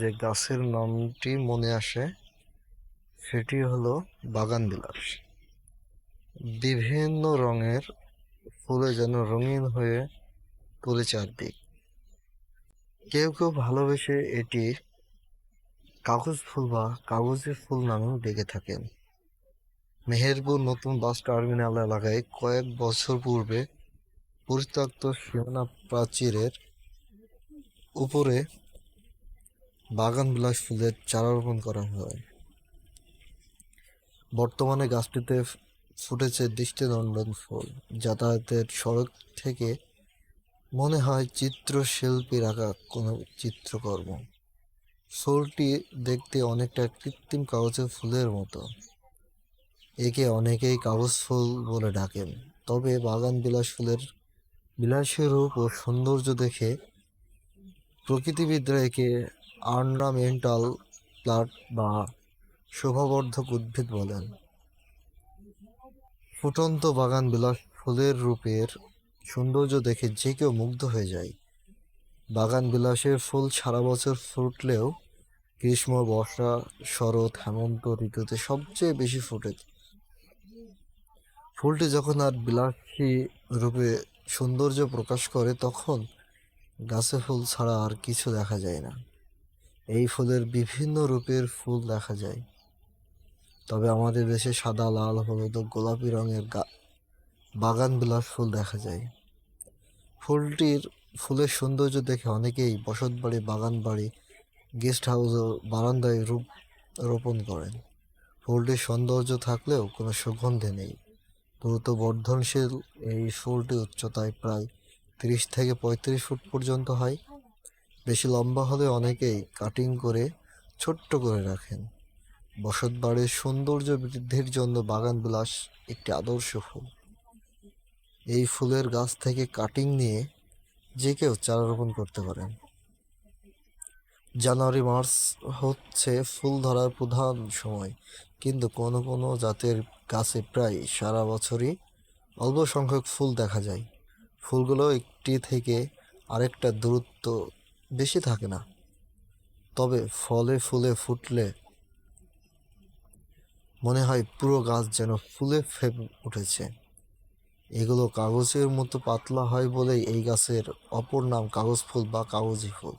যে গাছের নামটি মনে আসে, সেটি হলো বাগান বিলাস। বিভিন্ন রঙের ফুলে যেন রঙিন হয়ে তোলে চারদিক। কেউ কেউ ভালোবেসে এটি কাগজ ফুল বা কাগজের ফুল নামেও ডেকে থাকেন। মেহেরপুর নতুন বাস টার্মিনাল এলাকায় কয়েক বছর পূর্বে পরিত্যক্ত সীমানা প্রাচীরের উপরে বাগান বিলাস ফুলের চারা রোপণ করা হয়। বর্তমানে গাছটিতে ফুটেছে দৃষ্টিনন্দন ফুল। যাতায়াতের সড়ক থেকে মনে হয় চিত্রশিল্পীর আঁকা কোনো চিত্রকর্ম। ফুলটি দেখতে অনেকটা কৃত্রিম কাগজের ফুলের মতো। একে অনেকেই কাগজ ফুল বলে ডাকেন। তবে বাগান বিলাস ফুলের বিলাসী রূপ ও সৌন্দর্য দেখে প্রকৃতিবিদরা একে অর্নামেন্টাল প্লান্ট বা শোভাবর্ধক উদ্ভিদ বলেন। ফুটন্ত বাগান বিলাস ফুলের রূপের সৌন্দর্য দেখে যে কেউ মুগ্ধ হয়ে যায়। বাগান বিলাসের ফুল সারা বছর ফুটলেও গ্রীষ্ম, বর্ষা, শরৎ, হেমন্ত ঋতুতে সবচেয়ে বেশি ফুটে। ফুলটি যখন আর বিলাসী রূপে সৌন্দর্য প্রকাশ করে, তখন গাছে ফুল ছাড়া আর কিছু দেখা যায় না। এই ফুলের বিভিন্ন রূপের ফুল দেখা যায়। তবে আমাদের দেশে সাদা, লাল, হলুদ ও গোলাপি রঙের বাগান বিলাস ফুল দেখা যায়। ফুলটির ফুলের সৌন্দর্য দেখে অনেকেই বসতবাড়ি বাগান বাড়ি, গেস্ট হাউস ও বারান্দায় রূপ রোপণ করেন। ফুলটির সৌন্দর্য থাকলেও কোনো সুগন্ধি নেই। দ্রুত বর্ধনশীল এই ফুলটি উচ্চতায় প্রায় তিরিশ থেকে পঁয়ত্রিশ ফুট পর্যন্ত হয়। বেশি লম্বা হলে অনেকেই কাটিং করে ছোট্ট করে রাখেন। বসতবাড়ির সৌন্দর্য বৃদ্ধির জন্য বাগান বিলাস একটি আদর্শ ফুল। এই ফুলের গাছ থেকে কাটিং নিয়ে যে কেউ চারা রোপণ করতে পারেন। জানুয়ারি, মার্চ হচ্ছে ফুল ধরার প্রধান সময়, কিন্তু কোনো কোনো জাতের গাছে প্রায় সারা বছরই অল্প সংখ্যক ফুল দেখা যায়। ফুলগুলো একটি থেকে আরেকটা দূরত্ব বেশি থাকে না। তবে ফলে ফুলে ফুটলে মনে হয় পুরো গাছ যেন ফুলে ফেপে উঠেছে। এগুলো কাগজের মতো পাতলা হয় বলেই এই গাছের অপর নাম কাগজ ফুল বা কাগজি ফুল।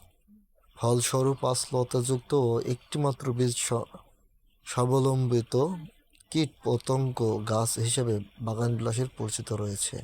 ফলস্বরূপ আজ লতাযুক্ত একটিমাত্র বীজ স্বাবলম্বিত কীট পতঙ্গ গাছ হিসেবে বাগান বিলাসের পরিচিত রয়েছে।